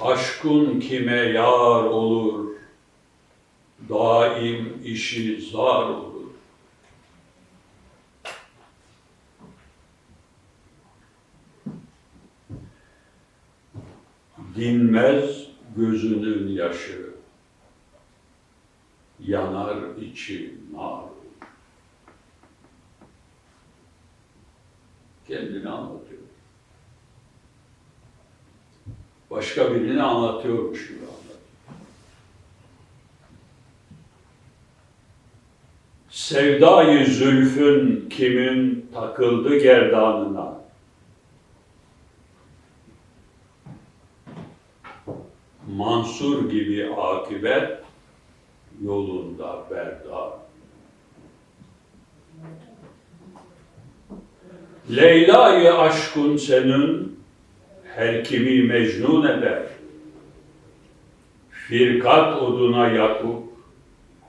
Aşkın kime yar olur, daim işi zar olur. Dinmez gözünün yaşı, yanar içi nar. Kendini anlatıyor. Başka birini anlatıyormuş gibi. Sevdayı zülfün kimin takıldı gerdanına. Mansur gibi akibet yolunda berdar. Leyla'yı aşkın senin her kimi mecnun eder. Firkat oduna yakıp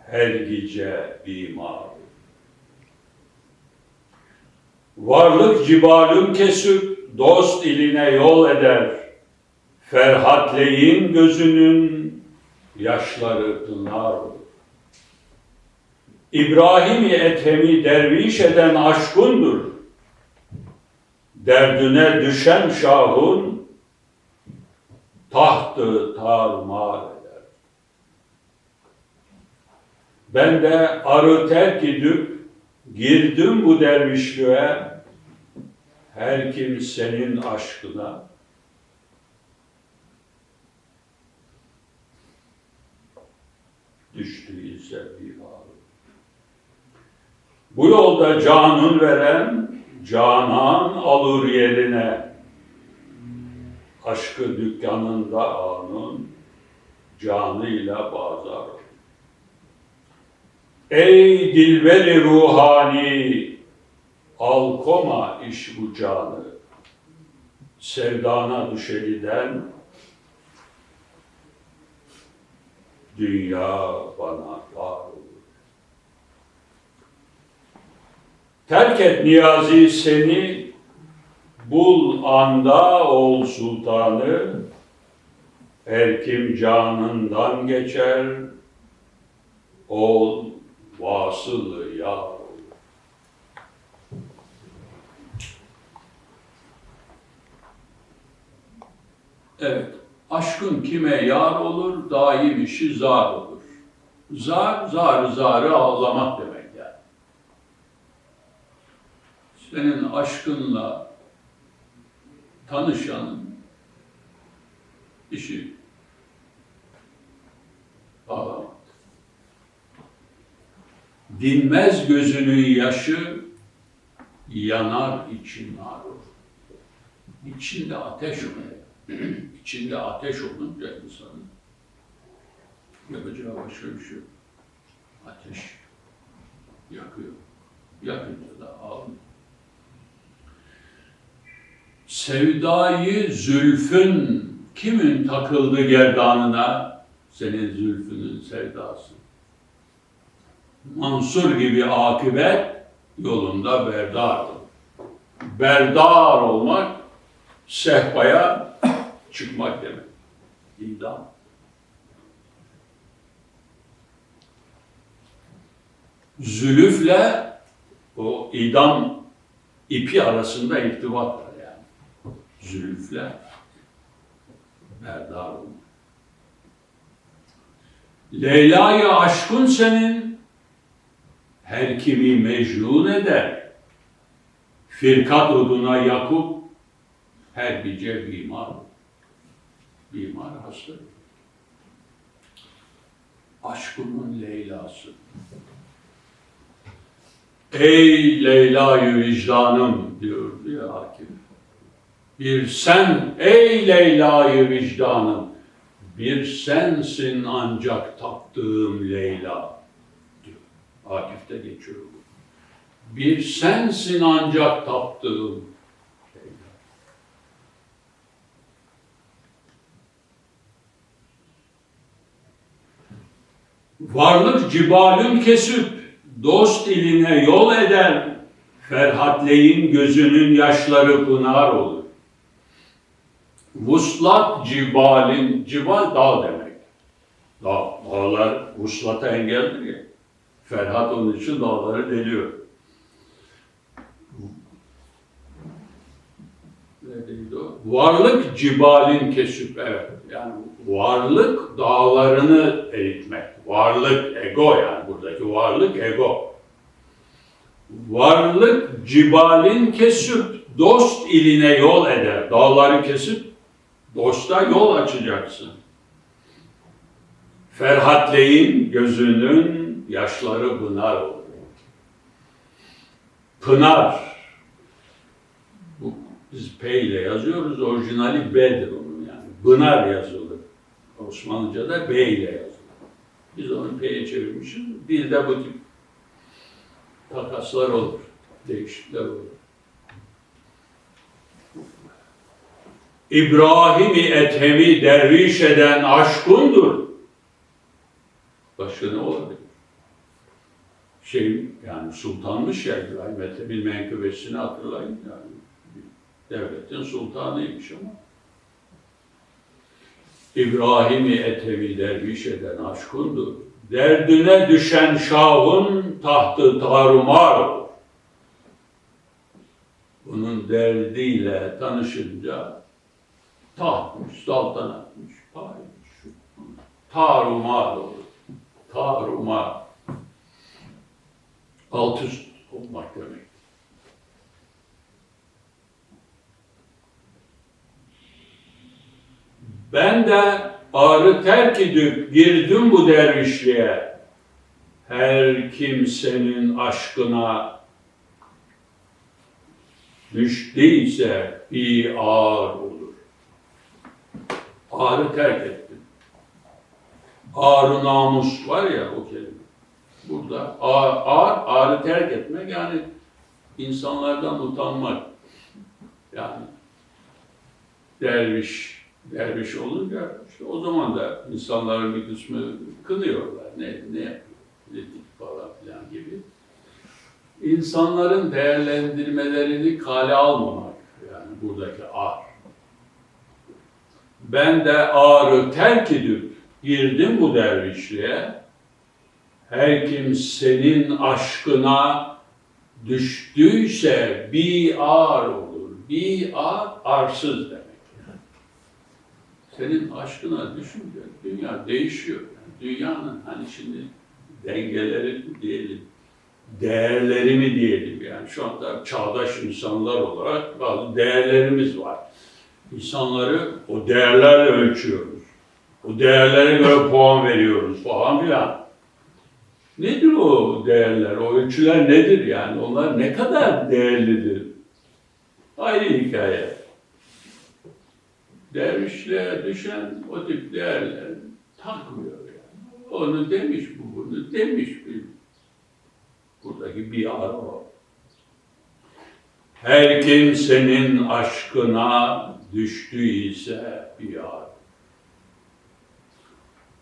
her gece bimar. Varlık cibalün kesip dost iline yol eder. Ferhatleyin gözünün yaşları pınar. İbrahim-i Ethem'i derviş eden aşkundur. Derdüne düşen şahın tahtı tarmar eder. Ben de arı terk edip girdim bu dervişliğe her kim senin aşkına düştü ise bir ağır. Bu yolda canın veren canan alır yerine. Aşkı dükkanında anın canıyla bazar. Ey dilberi ruhani, al koma iş bu canı. Sevdana düşeliden dünya bana var olur. Terk et niyazi seni, bul anda ol sultanı, her kim canından geçer, ol vasılı yar. Evet, aşkın kime yar olur, daim işi zar olur. Zar, zar, zarı ağlamak demek yani. Senin aşkınla tanışanın işi ağlamak. Dinmez gözünün yaşı, yanar için nar olur. İçinde ateş oluyor. İçinde ateş olunca insanın yapacağı başka bir şey. Ateş yakıyor. Yakınca da ağlıyor. Sevdayı zülfün kimin takıldı gerdanına? Senin zülfünün sevdası. Mansur gibi akıbet yolunda berdar. Berdar olmak sehpaya çıkmak demek. İdam. Zülüfle o idam ipi arasında irtibat. Zülüfle berdar olmak. Leyla'yı aşkın senin her kimi mecnun eder. Firkat oduna yakıp her gece bimar. Bimar hasta. Aşkımın Leyla'sı. Ey Leyla'yı vicdanım diyor diyor hakim. Bir sen ey Leyla'yı vicdanım. Bir sensin ancak taptığım Leyla diyor. Akif'te geçiyor bu. Bir sensin ancak taptığım Leyla. Varlık cibalün kesip dost iline yol eder. Ferhatleyin gözünün yaşları pınar olur. Vuslat cibalin, cibal dağ demek. Dağ, dağlar vuslata engeldir ya. Ferhat onun için dağları deliyor. Neredeydi o? Varlık cibalin kesip, evet. Yani varlık dağlarını eritmek. Varlık ego yani buradaki varlık ego. Varlık cibalin kesip dost iline yol eder. Dağları kesip dosta yol açacaksın. Ferhatleyin gözünün yaşları pınar olur. Pınar. Biz P ile yazıyoruz. Orijinali B'dir onun yani. Pınar yazılır. Osmanlıca'da B ile yazılır. Biz onu P'ye çevirmişiz. Dilde bu tip takaslar olur. Değişiklikler olur. İbrahim'i Ethem'i derviş eden aşkundur. Başka ne olabilir? Şey yani sultanmış ya İbrahim Ethem'in menkıbesini hatırlayın yani. Devletin sultanıymış ama. İbrahim'i Ethem'i derviş eden aşkundur. Derdine düşen şahın tahtı tarumar. Bunun derdiyle tanışınca tahtmış, saltanatmış, paymış, şu, tarumar olur. Tarumar. Alt üst olmak demek. Ben de ağrı terk edip girdim bu dervişliğe. Her kimsenin aşkına düştüyse bir ağır olur. Ağrı terk ettim. Ağrı namus var ya o kelime. Burada ağır, ağır, ağrı terk etmek yani insanlardan utanmak. Yani derviş, derviş olunca işte o zaman da insanların bir kısmı kınıyorlar. Ne, ne yapıyor? Politik falan filan gibi. İnsanların değerlendirmelerini kale almamak. Yani buradaki ağır. Ben de ağrı terk edip girdim bu dervişliğe. Her kim senin aşkına düştüyse bir ağır olur. Bir ağır, arsız demek. Senin aşkına düşünce dünya değişiyor. Dünyanın hani şimdi dengeleri diyelim, değerleri mi diyelim yani şu anda çağdaş insanlar olarak bazı değerlerimiz var. İnsanları o değerlerle ölçüyoruz. O değerlere göre puan veriyoruz falan filan. Nedir o değerler, o ölçüler nedir yani? Onlar ne kadar değerlidir? Ayrı hikaye. Dervişliğe düşen o tip değerler takmıyor yani. Onu demiş bu, bunu demiş. Buradaki bir ara o. Her kim senin aşkına düştüyse bir ar.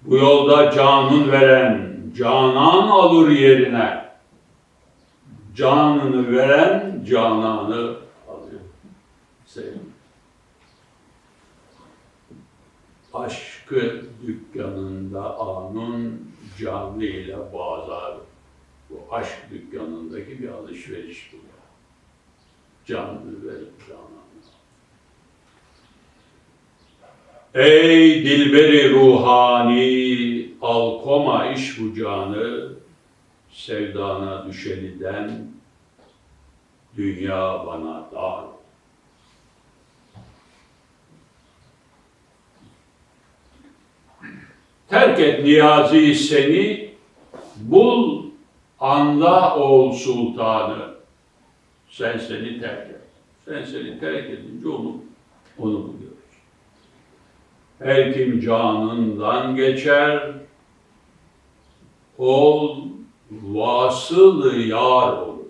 Bu yolda canın veren canan alır yerine. Canını veren cananı alıyor. Sevim. Aşkı dükkanında anın canıyla bazar. Bu aşk dükkanındaki bir alışveriş bu. ya. Canını verip cananı. Ey dilberi ruhani, alkoma iş bu canı, sevdana düşeniden dünya bana dar. Terk et niyazi seni, bul anda ol sultanı. Sen seni terk et. Sen seni terk edince onu, onu buluyoruz. Her kim canından geçer, ol vasılı yar olur.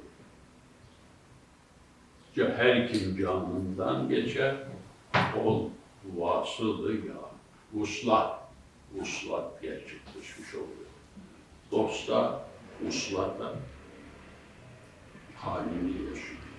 Her kim canından geçer, ol vasılı yar. Uslat, uslat gerçekleşmiş oluyor. Dosta, uslata halini yaşıyor.